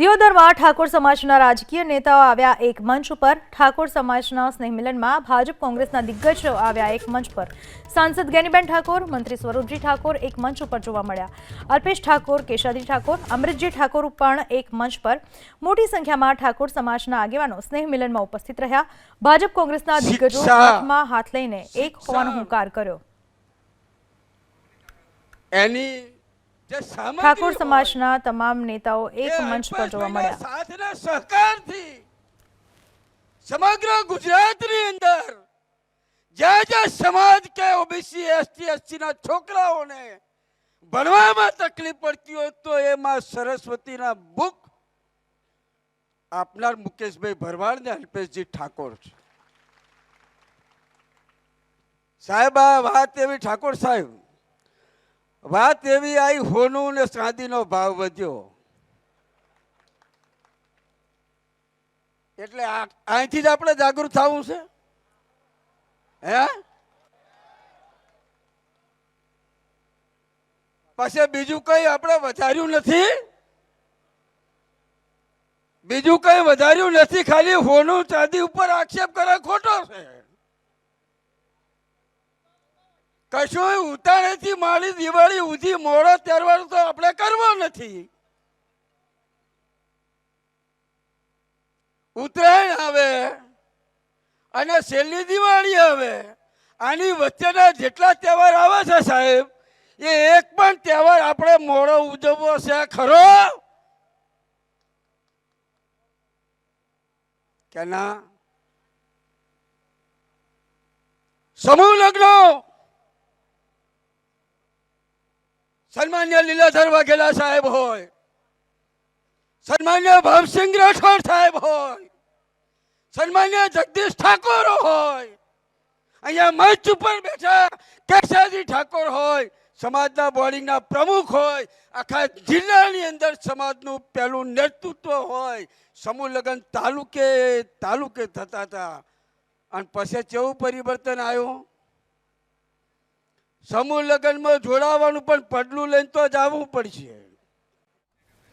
દિયોદરમાં ઠાકોર સમાજના રાજકીય નેતાઓ આવ્યા એક મંચ ઉપર. ઠાકોર સમાજના સ્નેહમિલનમાં ભાજપ કોંગ્રેસના દિગ્ગજો આવ્યા એક મંચ પર. સાંસદ ગેનીબેન ઠાકોર મંત્રી સ્વરૂપજી ઠાકોર એક મંચ ઉપર જોવા મળ્યા. અલ્પેશ ઠાકોર કેશાદી ઠાકોર અમૃતજી ઠાકોર પણ એક મંચ પર. મોટી સંખ્યામાં ઠાકોર સમાજના આગેવાનો સ્નેહ મિલનમાં ઉપસ્થિત રહ્યા. ભાજપ કોંગ્રેસના દિગ્ગજો હાથમાં હાથ લઈને એક હોવાનો હુંકાર કર્યો. એની ઠાકોર સમાજના તમામ નેતાઓ એક મંચ પર જોવા મળ્યા. સહકારથી સમગ્ર ગુજરાતની અંદર જ્યાં જ્યાં સમાજ કે ઓબીસી એસટી એસટીના છોકરાઓને ભણવામાં તકલીફ પડતી હોય તો એમાં સરસ્વતીના બુક આપનાર મુકેશભાઈ ભરવાડ ને અલ્પેશજી ઠાકોર છે. સાહેબ આ વાત એવી ઠાકોર સાહેબ વાત એવી આવી હોનું ને ચાંદીનો ભાવ વધ્યો. એટલે અહીંથી જ આપણે જાગૃત થવું છે? હે? પછી બીજું કઈ આપણે વધાર્યું નથી? બીજું કઈ વધાર્યું નથી, ખાલી હોનું ચાંદી ઉપર આક્ષેપ કરે ખોટો છે. કશું ઉતાળેથી માળી દિવાળી ઉધી મોડો તહેવાર તો આપણે કરવો નથી. ઉત્તરાયણ આવે અને છેલ્લી દિવાળી આવે. આની વચ્ચેના જેટલા તહેવાર આવે છે સાહેબ, એ એક પણ તહેવાર આપણે મોડો ઉજવવો છે ખરો? કે ના? સમૂહ લગ્નો સન્માન્ય લીલાધર વાઘેલા સાહેબ હોય, સન્માન્ય ભવસિંહ રાઠોડ સાહેબ હોય, સન્માન્ય જગદીશ ઠાકોર હોય, અહીંયા મંચ ઉપર બેઠા કેશાજી ઠાકોર હોય, સમાજના બોર્ડિંગના પ્રમુખ હોય, આખા જિલ્લાની અંદર સમાજનું પહેલું નેતૃત્વ હોય, સમૂહ લગ્ન તાલુકે તાલુકે થતા હતા. અને પછી કેવું પરિવર્તન આવ્યું? સમૂહ લગ્નમાં જોડાવાનું પણ પડલું લઈને તો જ આવવું પડશે.